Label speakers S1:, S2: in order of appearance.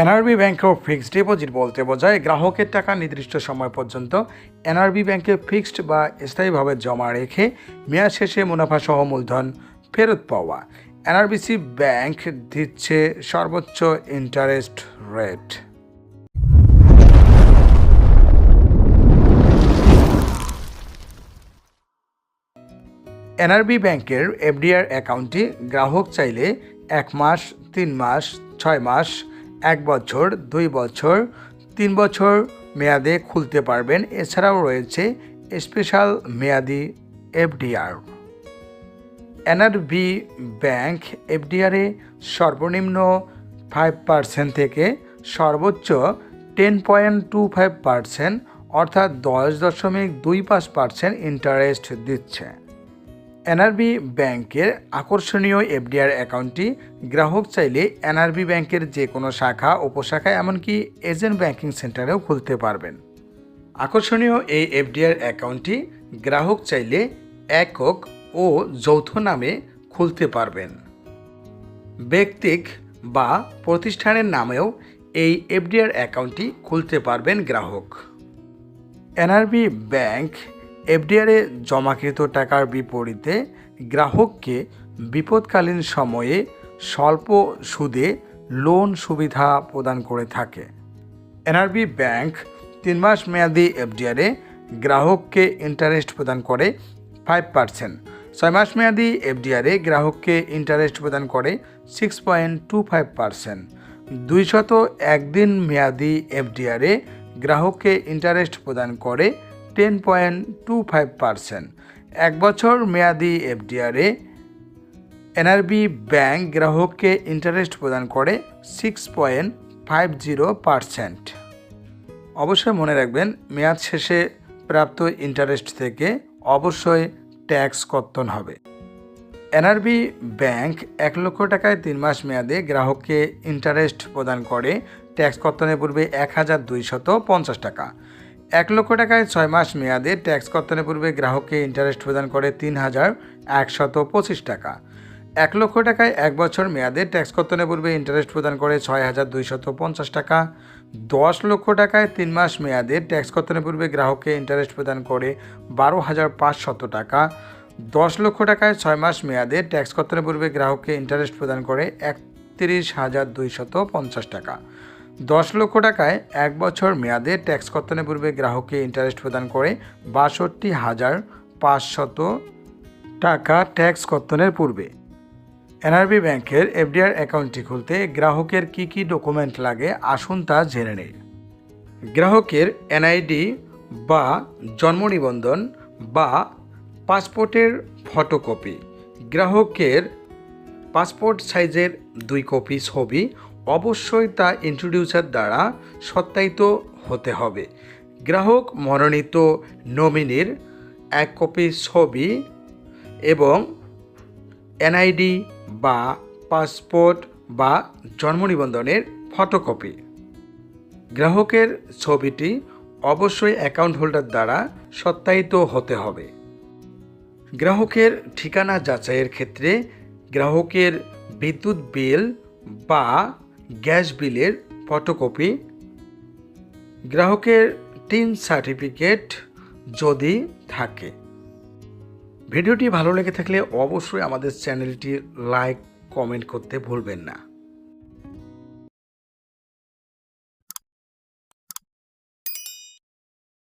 S1: NRB ব্যাংকেও fixed deposit বলতে বোঝায় গ্রাহকের টাকা নির্দিষ্ট সময় পর্যন্ত এনআরবি ব্যাংকে ফিক্সড বা স্থায়ীভাবে জমা রেখে মেয়াদ শেষে মুনাফাসহ মূলধন ফেরত পাওয়া। এনআরবিসি ব্যাংক দিচ্ছে সর্বোচ্চ ইন্টারেস্ট রেট। এনআরবি ব্যাংকের এফডিআর অ্যাকাউন্টটি গ্রাহক চাইলে এক মাস, তিন মাস, ছয় মাস এক বছর, দুই বছর, তিন বছর মেয়াদে খুলতে পারবেন। এছাড়াও রয়েছে স্পেশাল মেয়াদি এফডিআর। এনআরবি ব্যাংক এফডিআরে সর্বনিম্ন ফাইভ পার্সেন্ট থেকে সর্বোচ্চ ten point two five percent, অর্থাৎ দশ দশমিক দুই পাঁচ পার্সেন্ট ইন্টারেস্ট দিচ্ছে। এনআরবি ব্যাংকের আকর্ষণীয় এফডিআর অ্যাকাউন্টটি গ্রাহক চাইলে এনআরবি ব্যাংকের যে কোনো শাখা উপশাখা এমনকি এজেন্ট ব্যাংকিং সেন্টারেও খুলতে পারবেন। আকর্ষণীয় এই এফডিআর অ্যাকাউন্টটি গ্রাহক চাইলে একক ও যৌথ নামে খুলতে পারবেন। ব্যক্তিক বা প্রতিষ্ঠানের নামেও এই এফডিআর অ্যাকাউন্টটি খুলতে পারবেন গ্রাহক। এনআরবি ব্যাংক এফডিআরে জমাকৃত টাকার বিপরীতে গ্রাহককে বিপদকালীন সময়ে স্বল্প সুদে লোন সুবিধা প্রদান করে থাকে। এনআরবি ব্যাংক তিন মাস মেয়াদি এফডিআরে গ্রাহককে ইন্টারেস্ট প্রদান করে ফাইভ পার্সেন্ট। ছয় মাস মেয়াদি এফডিআরে গ্রাহককে ইন্টারেস্ট প্রদান করে six point two five percent. দুইশত একদিন মেয়াদি এফডিআরে গ্রাহককে ইন্টারেস্ট প্রদান করে ten point two five percent এক বছর মেয়াদি এফডিআরে এনআরবি ব্যাংক গ্রাহককে ইন্টারেস্ট প্রদান করে six point five zero percent অবশ্যই মনে রাখবেন, মেয়াদ শেষে প্রাপ্ত ইন্টারেস্ট থেকে অবশ্যই ট্যাক্স কর্তন হবে। এনআরবি ব্যাংক এক লক্ষ টাকায় তিন মাস মেয়াদে গ্রাহককে ইন্টারেস্ট প্রদান করে ট্যাক্স কর্তনের পূর্বে এক হাজার দুইশত পঞ্চাশ টাকা। এক লক্ষ টাকায় ছয় মাস মেয়াদে ট্যাক্স কর্তনের পূর্বে গ্রাহককে ইন্টারেস্ট প্রদান করে তিন হাজার একশত পঁচিশ টাকা। এক লক্ষ টাকায় এক বছর মেয়াদে ট্যাক্স কর্তনের পূর্বে ইন্টারেস্ট প্রদান করে ছয় হাজার দুইশত পঞ্চাশ টাকা। দশ লক্ষ টাকায় তিন মাস মেয়াদে ট্যাক্স কর্তনের পূর্বে গ্রাহককে ইন্টারেস্ট প্রদান করে বারো হাজার পাঁচশত টাকা। দশ লক্ষ টাকায় ছয় মাস মেয়াদে ট্যাক্স কর্তনের পূর্বে গ্রাহককে ইন্টারেস্ট প্রদান করে একত্রিশ হাজার দুইশত পঞ্চাশ টাকা। দশ লক্ষ টাকায় এক বছর মেয়াদে ট্যাক্স কর্তনের পূর্বে গ্রাহককে ইন্টারেস্ট প্রদান করে বাষট্টি হাজার পাঁচশত টাকা ট্যাক্স কর্তনের পূর্বে। এনআরবি ব্যাংকের এফডিআর অ্যাকাউন্টটি খুলতে গ্রাহকের কি কি ডকুমেন্ট লাগে আসুন তা জেনে নেই। গ্রাহকের এনআইডি বা জন্ম নিবন্ধন বা পাসপোর্টের ফটোকপি, গ্রাহকের পাসপোর্ট সাইজের দুই কপি ছবি অবশ্যই তা ইন্ট্রোডিউসার দ্বারা সত্যায়িত হতে হবে। গ্রাহক মনোনীত নমিনির এক কপি ছবি এবং এনআইডি বা পাসপোর্ট বা জন্ম নিবন্ধনের ফটোকপি গ্রাহকের ছবিটি অবশ্যই অ্যাকাউন্ট হোল্ডার দ্বারা সত্যায়িত হতে হবে। গ্রাহকের ঠিকানা যাচাইয়ের ক্ষেত্রে গ্রাহকের বিদ্যুৎ বিল বা গ্যাস বিলের ফটোকপি, গ্রাহকের তিন সার্টিফিকেট যদি থাকে। ভিডিওটি ভালো লেগে থাকলে অবশ্যই আমাদের চ্যানেলটি লাইক, কমেন্ট করতে ভুলবেন না।